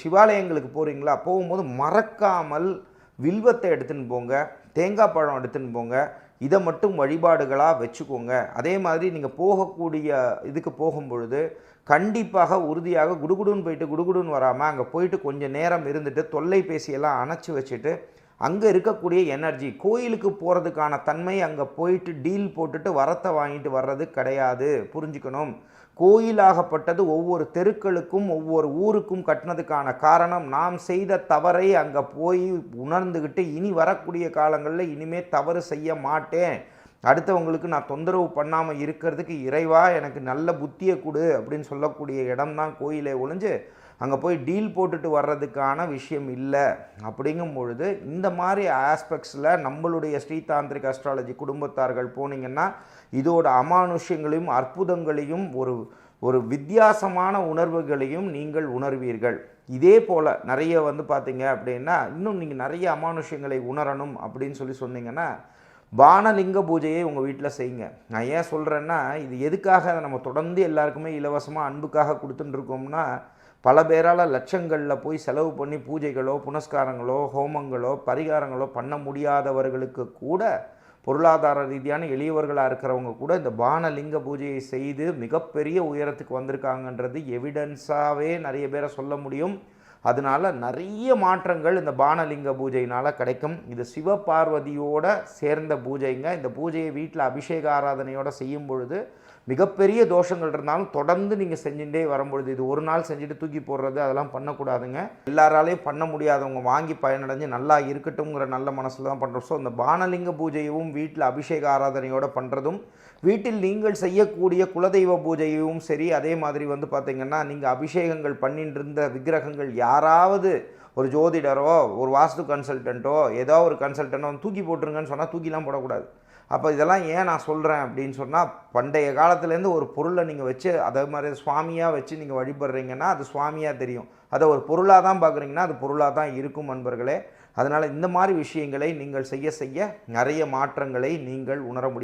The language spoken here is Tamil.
சிவாலயங்களுக்கு போகிறீங்களா போகும்போது மறக்காமல் வில்வத்தை எடுத்துன்னு போங்க தேங்காய் பழம் எடுத்துன்னு போங்க இதை மட்டும் வழிபாடுகளாக வச்சுக்கோங்க. அதே மாதிரி நீங்கள் போகக்கூடிய இதுக்கு போகும்பொழுது கண்டிப்பாக உறுதியாக குடுகுடுன்னு போயிட்டு குடுகுடுன்னு வராமல் அங்கே போயிட்டு கொஞ்சம் நேரம் இருந்துட்டு தொல்லைபேசியெல்லாம் அணைச்சி வச்சுட்டு அங்கே இருக்கக்கூடிய எனர்ஜி கோயிலுக்கு போகிறதுக்கான தன்மை அங்கே போயிட்டு டீல் போட்டுட்டு வரத்தை வாங்கிட்டு வர்றது கிடையாது. புரிஞ்சுக்கணும். கோயிலாகப்பட்டது ஒவ்வொரு தெருக்களுக்கும் ஒவ்வொரு ஊருக்கும் கட்டினதுக்கான காரணம் நாம் செய்த தவறை அங்கே போய் உணர்ந்துக்கிட்டு இனி வரக்கூடிய காலங்களில் இனிமே தவறு செய்ய மாட்டேன். அடுத்தவங்களுக்கு நான் தொந்தரவு பண்ணாமல் இருக்கிறதுக்கு இறைவா எனக்கு நல்ல புத்தியை கொடு அப்படின்னு சொல்லக்கூடிய இடம் தான் கோயிலே ஒழிஞ்சு அங்கே போய் டீல் போட்டுட்டு வர்றதுக்கான விஷயம் இல்லை. அப்படிங்கும் பொழுது இந்த மாதிரி ஆஸ்பெக்ட்ஸில் நம்மளுடைய ஸ்ரீதாந்திரிக் அஸ்ட்ராலஜி குடும்பத்தார்கள் போனீங்கன்னா இதோட அமானுஷ்யங்களையும் அற்புதங்களையும் ஒரு ஒரு வித்தியாசமான உணர்வுகளையும் நீங்கள் உணர்வீர்கள். இதே போல் நிறைய வந்து பார்த்தீங்க அப்படின்னா இன்னும் நீங்கள் நிறைய அமானுஷ்யங்களை உணரணும் அப்படின்னு சொல்லி சொன்னீங்கன்னா பானலிங்க பூஜையை உங்கள் வீட்டில் செய்யுங்க. நான் ஏன் சொல்கிறேன்னா இது எதுக்காக அதை நம்ம தொடர்ந்து எல்லாருக்குமே இலவசமாக அன்புக்காக கொடுத்துட்டுருக்கோம்னா பல பேரால் லட்சங்களில் போய் செலவு பண்ணி பூஜைகளோ புனஸ்காரங்களோ ஹோமங்களோ பரிகாரங்களோ பண்ண முடியாதவர்களுக்கு கூட பொருளாதார ரீதியான எளியவர்களாக இருக்கிறவங்க கூட இந்த பானலிங்க பூஜையை செய்து மிகப்பெரிய உயரத்துக்கு வந்திருக்காங்கன்றது எவிடன்ஸாகவே நிறைய பேரை சொல்ல முடியும். அதனால நிறைய மாற்றங்கள் இந்த பானலிங்க பூஜையினால் கிடைக்கும். இது சிவபார்வதியோட சேர்ந்த பூஜைங்க. இந்த பூஜையை வீட்டில் அபிஷேக ஆராதனையோடு செய்யும் பொழுது மிகப்பெரிய தோஷங்கள் இருந்தாலும் தொடர்ந்து நீங்கள் செஞ்சுட்டே வரும்பொழுது இது ஒரு நாள் செஞ்சுட்டு தூக்கி போடுறது அதெல்லாம் பண்ணக்கூடாதுங்க. எல்லாராலையும் பண்ண முடியாதவங்க வாங்கி பயனடைஞ்சு நல்லா இருக்கட்டும்ங்கிற நல்ல மனசில் தான் பண்ணுறோம் ஸோ இந்த பானலிங்க பூஜையும் வீட்டில் அபிஷேக ஆராதனையோடு பண்ணுறதும் வீட்டில் நீங்கள் செய்யக்கூடிய குலதெய்வ பூஜையும் சரி அதே மாதிரி வந்து பார்த்திங்கன்னா நீங்கள் அபிஷேகங்கள் பண்ணிட்டு இருந்த விக்கிரகங்கள் யாராவது ஒரு ஜோதிடரோ ஒரு வாஸ்து கன்சல்டண்ட்டோ ஏதோ ஒரு கன்சல்டண்ட்டோ தூக்கி போட்டுருங்கன்னு சொன்னால் தூக்கிலாம் போடக்கூடாது. அப்போ இதெல்லாம் ஏன் நான் சொல்கிறேன் அப்படின்னு சொன்னால் பண்டைய காலத்துலேருந்து ஒரு பொருளை நீங்கள் வச்சு அதே மாதிரி சுவாமியாக வச்சு நீங்கள் வழிபடுறீங்கன்னா அது சுவாமியாக தெரியும். அதை ஒரு பொருளாக தான் பார்க்குறீங்கன்னா அது பொருளாக தான் இருக்கும் நண்பர்களே. அதனால் இந்த மாதிரி விஷயங்களை நீங்கள் செய்ய செய்ய நிறைய மாற்றங்களை நீங்கள் உணர முடியும்.